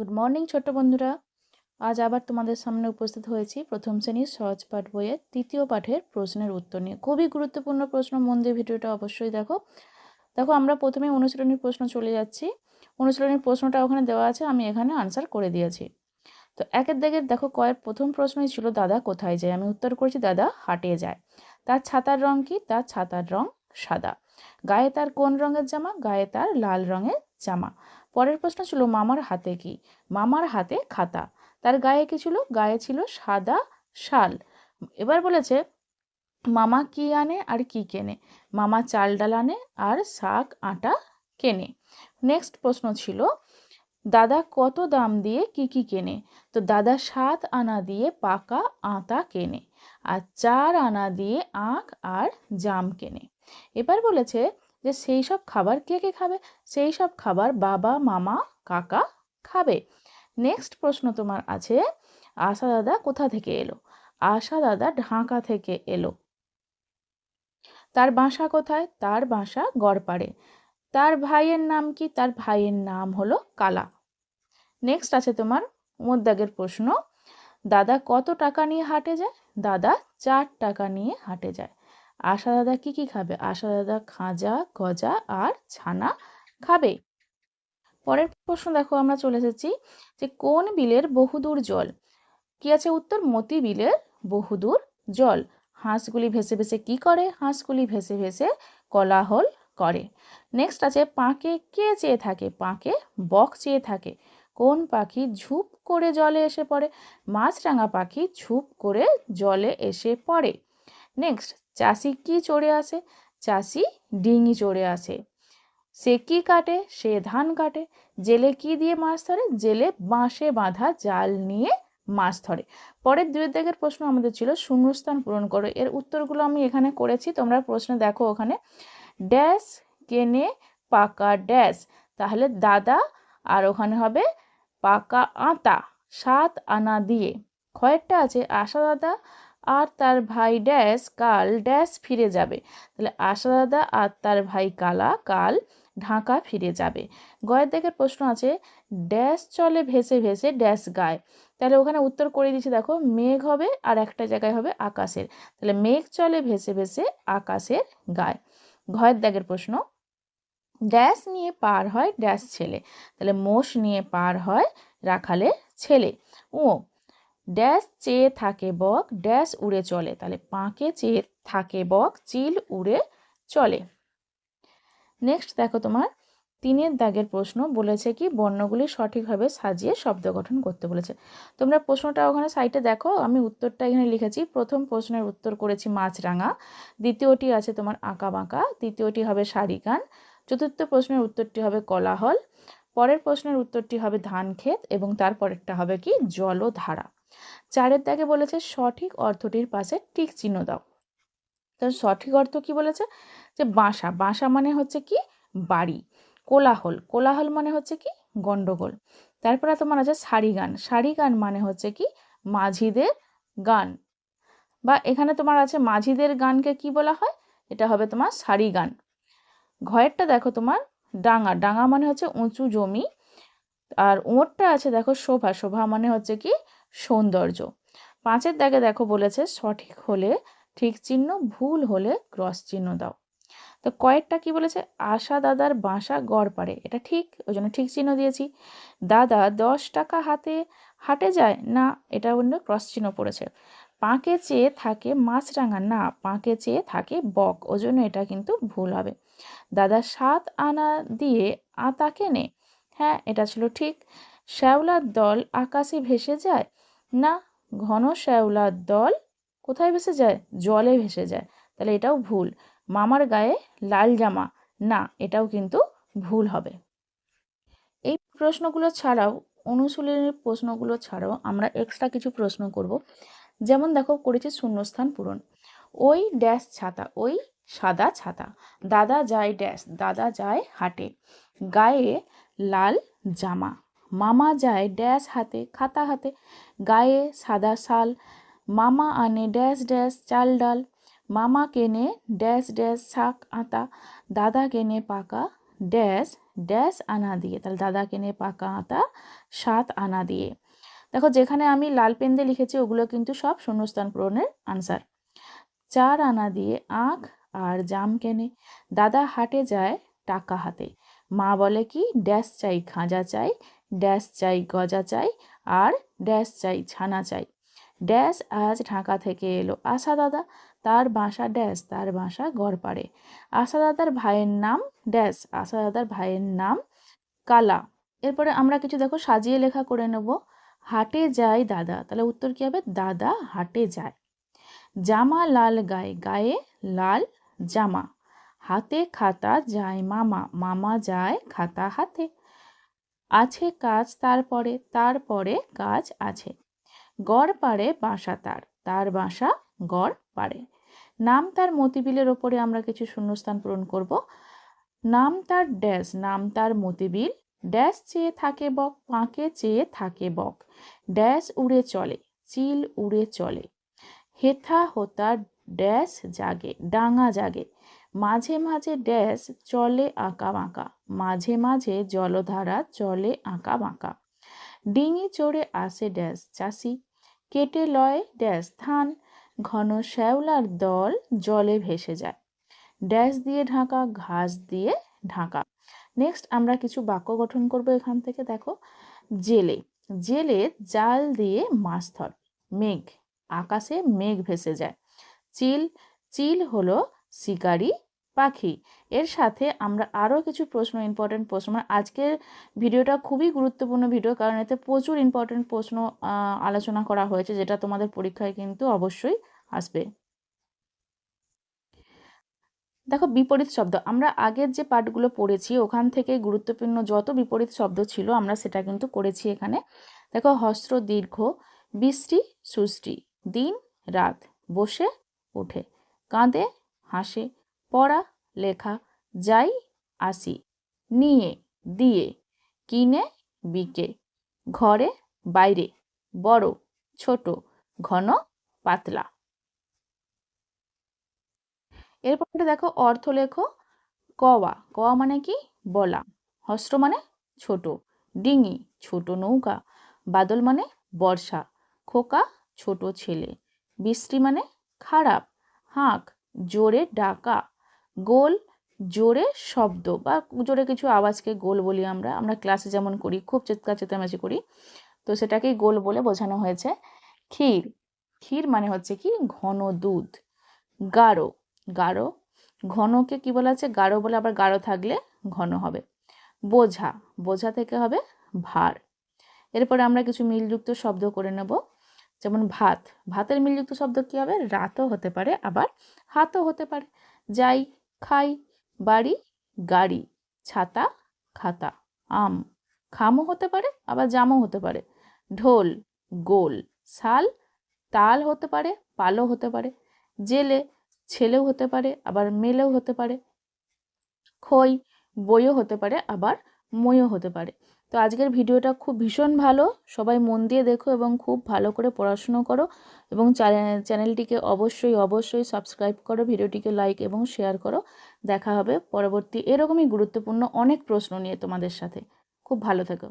Good morning ছোট্ট বন্ধুরা। আজ আবার তোমাদের সামনে উপস্থিত হয়েছি প্রথম শ্রেণির সহজ পাঠ বইয়ের তৃতীয় পাঠের প্রশ্নের উত্তর নিয়ে। খুবই গুরুত্বপূর্ণ প্রশ্ন, মন দিয়ে ভিডিওটা অবশ্যই দেখো। দেখো, আমরা প্রথমে অনুশীলনীর প্রশ্ন চলে যাচ্ছি। অনুশীলনীর প্রশ্নটা ওখানে দেওয়া আছে, আমি এখানে আনসার করে দিয়েছি। তো একের দিকে দেখো, কয়ের প্রথম প্রশ্নই ছিল, দাদা কোথায় যায়? আমি উত্তর করেছি, দাদা হাটে যায়। তার ছাতার রং কি? তার ছাতার রং সাদা। গায়ে তার কোন রঙের জামা? গায়ে তার লাল রঙের জামা। পরের প্রশ্ন ছিল, মামার হাতে কি? মামার হাতে খাতা। তার গায়ে কি ছিল? গায়ে ছিল সাদা শাল। এবার বলেছে, মামা কি আনে আর কি কেনে? মামা চাল ডাল আনে আর শাক, আটা কেনে। নেক্সট প্রশ্ন ছিল, দাদা কত দাম দিয়ে কি কি কেনে? তো দাদা সাত আনা দিয়ে পাকা আতা কেনে আর চার আনা দিয়ে আখ আর জাম কেনে। এবার বলেছে যে সেই সব খাবার কে কে খাবে? সেই সব খাবার বাবা, মামা, কাকা খাবে। নেক্সট প্রশ্ন তোমার আছে, আশা দাদা কোথা থেকে এলো? আশা দাদা ঢাকা থেকে এলো। তার বাসা কোথায়? তার বাসা গড়পাড়ে। তার ভাইয়ের নাম কি? তার ভাইয়ের নাম হলো কালা। নেক্সট আছে তোমার মুদ্দাগের প্রশ্ন। দাদা কত টাকা নিয়ে হাটে যায়? দাদা চার টাকা নিয়ে হাটে যায়। আশা দাদা কি কি খাবে? আশা দাদা খাজা, গজা আর ছানা খাবে। পরের প্রশ্ন দেখো, আমরা চলে এসেছি যে কোন বিলের বহুদূর জল? কি আছে উত্তর? মতি বিলের বহুদূর জল। হাঁসগুলি ভেসে ভেসে কি করে? হাঁসগুলি ভেসে ভেসে কলাহল করে। নেক্সট আছে, পাঁকে কে চেয়ে থাকে? পাঁকে বক চেয়ে থাকে। কোন পাখি ঝুপ করে জলে এসে পড়ে? মাছরাঙা পাখি ঝুপ করে জলে এসে পড়ে। নেক্সট চাষি কি চড়ে আসে? চাষি ডিঙি চড়ে আসে। সে কি কাটে? সে ধান কাটে। জেলে কি দিয়ে মাছ ধরে? জেলে বাঁশে বাঁধা জাল নিয়ে মাছ ধরে। পরের দুই দিকের প্রশ্ন আমাদের ছিল, শূন্যস্থান পূরণ করো। এর উত্তরগুলো আমি এখানে করেছি, তোমরা প্রশ্ন দেখো ওখানে। ড্যাশ কেনে পাকা ড্যাশ। তাহলে দাদা, আর ওখানে হবে পাকা আতা, সাত আনা দিয়ে। কয়েকটা আছে, আশা দাদা আর তার ভাই ড্যাশ কাল ড্যাশ ফিরে যাবে। তাহলে আশা দাদা আর তার ভাই কালা কাল ঢাকা ফিরে যাবে। গয়ের দেখে প্রশ্ন আছে, ড্যাশ চলে ভেসে ভেসে ড্যাশ গায়। তাহলে ওখানে উত্তর করে দিচ্ছি দেখো মেঘ হবে আর একটা জায়গায় হবে আকাশের। তাহলে মেঘ চলে ভেসে ভেসে আকাশের গায়। ঘয়ের দাগের প্রশ্ন, ড্যাশ নিয়ে পার হয় ড্যাশ ছেলে। তাহলে মোষ নিয়ে পার হয় রাখালের ছেলে। ও ড্যাশ চেয়ে থাকে বক, ড্যাশ উড়ে চলে। তাহলে পাঁকে চেয়ে থাকে বক, চিল উড়ে চলে। নেক্সট দেখো তোমার, তিনের দাগের প্রশ্ন বলেছে কি, বর্ণগুলি সঠিকভাবে সাজিয়ে শব্দ গঠন করতে বলেছে। তোমরা প্রশ্নটা ওখানে সাইটে দেখো, আমি উত্তরটা এখানে লিখেছি। প্রথম প্রশ্নের উত্তর করেছি মাছরাঙা, দ্বিতীয়টি আছে তোমার আঁকা বাঁকা, তৃতীয়টি হবে শাড়ি গান চতুর্থ প্রশ্নের উত্তরটি হবে কলাহল, পরের প্রশ্নের উত্তরটি হবে ধান ক্ষেত এবং তারপরেরটা হবে কি, জলধারা। চারের দাগে বলেছে, সঠিক অর্থটির পাশে টিক চিহ্ন দাও। তার সঠিক অর্থ কি বলেছে? যে বাসা বাসা মানে হচ্ছে কি? বাড়ি। কোলাহল কোলাহল মানে হচ্ছে কি? গণ্ডগোল তারপরে তোমার আছে শাড়ি গান। শাড়ি গান মানে হচ্ছে কি? মাঝিদের গান। বা এখানে তোমার আছে মাঝিদের গানকে কি বলা হয়? এটা হবে তোমার শাড়ি গান। ঘয়েরটা দেখো তোমার ডাঙা। ডাঙা মানে হচ্ছে উঁচু জমি। আর ওঁটটা আছে দেখো শোভা। শোভা মানে হচ্ছে কি? সৌন্দর্য। পাঁচের দাগে দেখো বলেছে, সঠিক হলে, ঠিক চিহ্ন, ভুল হলে ক্রস চিহ্ন দাও। তো কয়েকটা কি বলেছে? আশা দাদার বাসা গড় পারে এটা ঠিক ওই জন্য ঠিক চিহ্ন দিয়েছি। দাদা দশ টাকা হাতে হাটে যায়? না, এটা অন্য ক্রস চিহ্ন পড়েছে। পাঁকে চেয়ে থাকে মাছরাঙা? না, পাঁকে চেয়ে থাকে বক। ওই জন্য এটা কিন্তু ভুল হবে। দাদা সাত আনা দিয়ে আতা কেনে? হ্যাঁ এটা ছিল ঠিক। শ্যাওলার দল আকাশে ভেসে যায়? না, ঘন শ্যাওলার দল কোথায় ভেসে যায়? জলে ভেসে যায়। তাহলে এটাও ভুল। মামার গায়ে লাল জামা। না, এটাও কিন্তু ভুল হবে। এই প্রশ্নগুলো ছাড়াও, অনুশীলনের প্রশ্নগুলো ছাড়াও আমরা এক্সট্রা কিছু প্রশ্ন করব। যেমন দেখো, করেছি শূন্যস্থান পূরণ। ওই ড্যাশ ছাতা, ওই সাদা ছাতা। দাদা যায় ড্যাশ, দাদা যায় হাটে। গায়ে লাল জামা। মামা যায় ড্যাশ হাতে, খাতা হাতে, গায়ে সাদা শাল। মামা আনে ড্যাশ ড্যাশ চাল ডাল। মামা কেনে ড্যাশ ড্যাশ শাক আতা। দাদা কেনে পাকা ড্যাশ ড্যাশ আনা দিয়ে। তাহলে দাদা কেনে পাকা আতা, সাত আনা দিয়ে। দেখো, যেখানে আমি লাল পেন দিয়ে লিখেছি, ওগুলো কিন্তু সব শূন্যস্থান পূরণের আনসার চার আনা দিয়ে আখ আর জাম কেনে। দাদা হাটে যায় টাকা হাতে। মা বলে কি, ড্যাশ চাই, খাঁজা চাই ড্যাশ চাই গজা চাই আর ড্যাশ চাই ছানা চাই। ড্যাশ আজ ঢাকা থেকে এলো। আশা দাদা, তার বাসা ড্যাশ, তার বাসা গড়পাড়ে। আশা দাদার ভাইয়ের নাম ড্যাশ, আশা দাদার ভাইয়ের নাম কালা। এরপরে আমরা কিছু দেখো, সাজিয়ে লেখা করে নেব। হাটে যায় দাদা, তাহলে উত্তর কী হবে? দাদা হাটে যায়। জামা লাল গায়ে গায়ে লাল জামা। হাতে খাতা যায় মামা মামা যায় খাতা হাতে। আছে কাজ তারপরে তারপরে কাজ আছে। গড় পাড়ে বাসা তার তার বাসা গড় পাড়ে। নাম তার মতিবিলের ওপরে আমরা কিছু শূন্যস্থান পূরণ করব। নাম তার ড্যাশ নাম তার মতিবিল। ড্যাশ চেয়ে থাকে বক পাঁকে চেয়ে থাকে বক। ড্যাশ উড়ে চলে, চিল উড়ে চলে। হেথা হোতা ড্যাশ জাগে, ডাঙা জাগে। মাঝে মাঝে ড্যাশ চলে আঁকা বাঁকা, মাঝে মাঝে জলধারা চলে আঁকা বাঁকা। ডিঙি চড়ে আসে ড্যাশ চাষি, কেটে লয় ড্যাশ ধান, ঘন শ্যাওলার দল জলে ভেসে যায়। ড্যাশ দিয়ে ঢাকা, ঘাস দিয়ে ঢাকা। নেক্সট আমরা কিছু বাক্য গঠন করব এখান থেকে, দেখো। জেলে জেলে জাল দিয়ে মাছ ধর, মেঘ, আকাশে মেঘ ভেসে যায়। চিল চিল হলো শিকারি পাখি। এর সাথে আমরা আরও কিছু প্রশ্ন ইম্পর্টেন্ট প্রশ্ন মানে আজকের ভিডিওটা খুবই গুরুত্বপূর্ণ ভিডিও, কারণ এতে প্রচুর ইম্পর্টেন্ট প্রশ্ন আলোচনা করা হয়েছে, যেটা তোমাদের পরীক্ষায় কিন্তু অবশ্যই আসবে। দেখো, বিপরীত শব্দ। আমরা আগের যে পাঠগুলো পড়েছি, ওখান থেকে গুরুত্বপূর্ণ যত বিপরীত শব্দ ছিল, আমরা সেটা কিন্তু করেছি এখানে। দেখো, হস্ত্র দীর্ঘ, বৃষ্টি সুষ্টি, দিন রাত, বসে ওঠে কাঁদে হাসে, পড়া, লেখা, যাই আসি, নিয়ে, দিয়ে, কিনে, বিকে, ঘরে, বাইরে, বড়, ছোট, ঘন, পাতলা। এরপরে দেখো অর্থ লেখো, কওয়া কওয়া মানে কি? বলা। হস্র মানে ছোট, ডিঙি, ছোট নৌকা, বাদল মানে বর্ষা, খোকা, ছোট ছেলে বৃষ্টি মানে খারাপ, হাঁক জোরে ডাকা, গোল, জোরে শব্দ বা জোরে কিছু আওয়াজকে গোল বলি আমরা। আমরা ক্লাসে যেমন করি, খুব চিৎকার চেঁচামেচি করি। তো সেটাকেই গোল বলে বোঝানো হয়েছে। ক্ষীর ক্ষীর মানে হচ্ছে কি? ঘন দুধ। গাঢ় গাঢ়, ঘনকে কি বলা আছে গাঢ় বলে আবার গাঢ় থাকলে ঘন হবে। বোঝা বোঝা থেকে হবে ভার। এরপরে আমরা কিছু মিলযুক্ত শব্দ করে নেব। যেমন ভাত, ভাতের মিলযুক্ত শব্দ কী হবে? রাতও হতে পারে, আবার হাতও হতে পারে। যাই, খাই, বাড়ি, গাড়ি, ছাতা, খাতা, আম, খামও হতে পারে, আবার জামও হতে পারে। ঢোল, গোল, শাল, তাল হতে পারে, পালও হতে পারে। জেলে, ছেলেও হতে পারে, আবার মেলেও হতে পারে। খই, বইও হতে পারে, আবার মইও হতে পারে। তো আজকের ভিডিওটা খুব ভীষণ ভালো। সবাই মন দিয়ে দেখো এবং খুব ভালো করে পড়াশুনো করো এবং চ্যানেলটিকে অবশ্যই অবশ্যই সাবস্ক্রাইব করো, ভিডিওটিকে লাইক এবং শেয়ার করো। দেখা হবে পরবর্তী এরকমই গুরুত্বপূর্ণ অনেক প্রশ্ন নিয়ে তোমাদের সাথে। খুব ভালো থেকো।